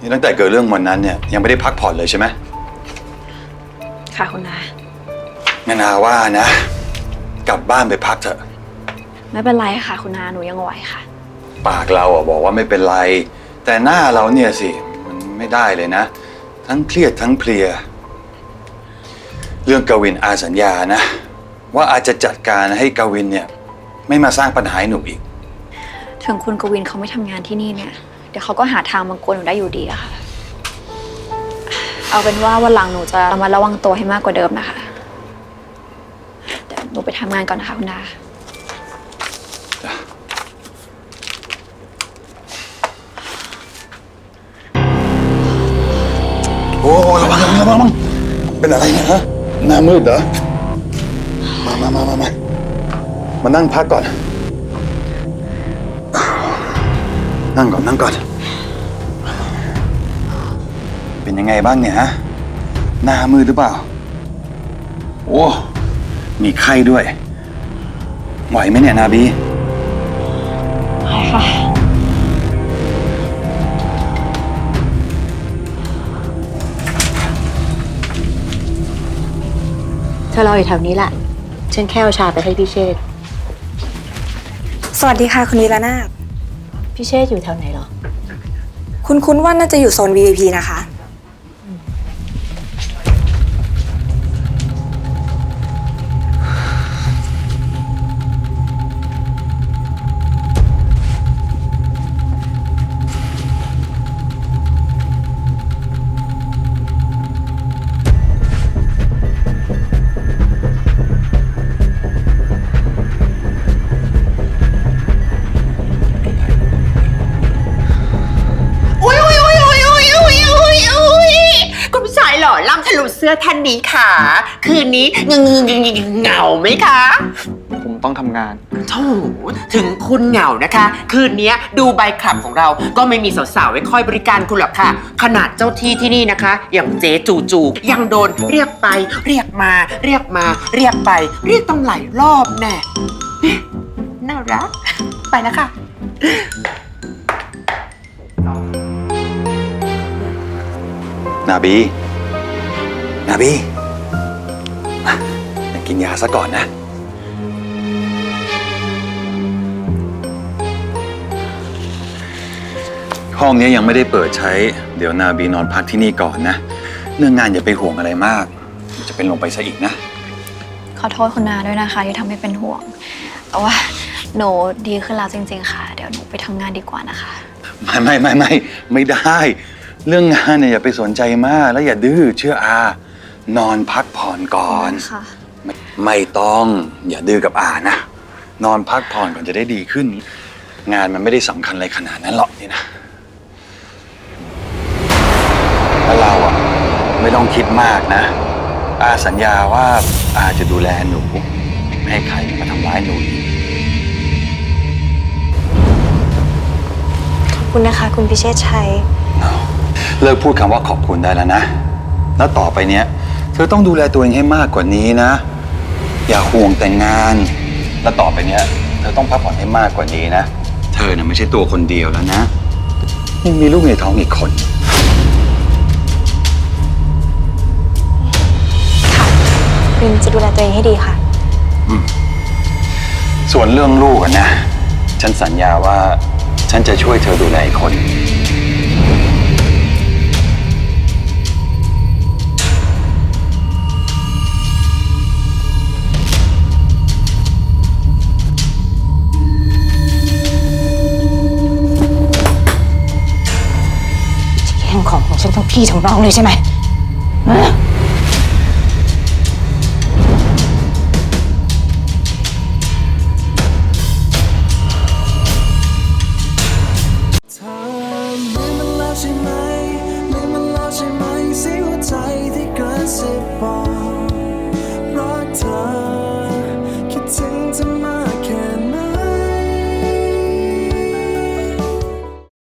นี่ตั้งแต่เกิดเรื่องวันนั้นเนี่ยยังไม่ได้พักผ่อนเลยใช่ไหมค่ะคุณนา นานาว่านะ กลับบ้านไปพักเถอะไม่เป็นไรค่ะ คุณนาหนูยังไหวค่ะ ปากเราอะบอกว่าไม่เป็นไร แต่หน้าเราเนี่ยสิมันไม่ได้เลยนะ ทั้งเครียดทั้งเพลีย เรื่องกวินอาสัญญานะ ว่าอาจจะจัดการให้กวินเนี่ย ไม่มาสร้างปัญหาให้หนูอีก ถึงคุณกวินเขาไม่ทำงานที่นี่เนี่ย เดี๋ยวเขาก็หาทางมากวนหนูได้อยู่ดีอะค่ะ เอาเป็นว่าวันหลังหนูจะระมัดระวังตัวให้มากกว่าเดิมนะคะเดี๋ยวหนูไปทำงานก่อนนะคะคุณนาโอ้ระวังระวังระวังระวังเป็นอะไรเนี่ยฮะหน้ามืดเหรอ มามามามามามานั่งพักก่อน นั่งก่อนนั่งก่อน เป็นยังไงบ้างเนี่ยฮะ หน้ามืดหรือเปล่า โอ้ มีไข้ด้วย ไหวไหมเนี่ยนาบีเธอรออยู่แถวนี้แหละฉันแค่เอาชาไปให้พี่เชษฐ์สวัสดีค่ะ คุณวีระนาถ พี่เชษ์อยู่แถวไหนเหรอ คุณคุ้นว่าน่าจะอยู่โซน VIP นะคะ เสื้อท่านนี้ค่ะ คืนนี้เงงงงงเหงาไหมคะผมต้องทำงานโธ่ถึงคุณเหงานะคะ คืนนี้ดูใบคลับของเราก็ไม่มีสาวๆไว้คอยบริการคุณหรอกค่ะ ขนาดเจ้าที่ที่นี่นะคะ อย่างเจ๊จูจูยังโดนเรียกไป เรียกมา เรียกมา เรียกไป เรียกต้องหลายรอบแน่น่ารัก ไปแล้วค่ะนาบี นาบีอะเดี๋ยวกินยาซะก่อนนะ ห้องนี้ยังไม่ได้เปิดใช้ เดี๋ยวนาบีนอนพักที่นี่ก่อนนะ เรื่องงานอย่าไปห่วงอะไรมาก จะเป็นลงไปซะอีกนะ ขอโทษคุณนาด้วยนะคะ ที่ทำให้เป็นห่วง แต่ว่าหนูดีขึ้นแล้วจริง ๆ ค่ะ เดี๋ยวหนูไปทำงานดีกว่านะคะ ไม่ไม่ไม่ไม่ไม่ได้ เรื่องงานเนี่ยอย่าไปสนใจมาก แล้วอย่าดื้อเชื่ออา นอนพักผ่อนก่อนค่ะไม่ไม่ต้องอย่าดื้อกับอานะ นอนพักผ่อนก่อนจะได้ดีขึ้น งานมันไม่ได้สำคัญอะไรขนาดนั้นหรอกนี่นะแล้วเราอะไม่ต้องคิดมากนะ อาสัญญาว่าอาจะดูแลหนู ไม่ให้ใครมาทำร้ายหนูอีก ขอบคุณนะคะ คุณพิเชษชัย เลิกพูดคำว่าขอบคุณได้แล้วนะ แล้วต่อไปเนี้ยเธอต้องดูแลตัวเองให้มากกว่านี้นะ อย่าห่วงแต่งงาน แล้วต่อไปเนี้ย เธอต้องพักผ่อนให้มากกว่านี้นะ เธอน่ะไม่ใช่ตัวคนเดียวแล้วนะยังมีลูกในท้องอีกคนวินจะดูแลตัวเองให้ดีค่ะ ส่วนเรื่องลูกอะนะ ฉันสัญญาว่าฉันจะช่วยเธอดูแลอีกคน พี่ของน้องเลยใช่ไหม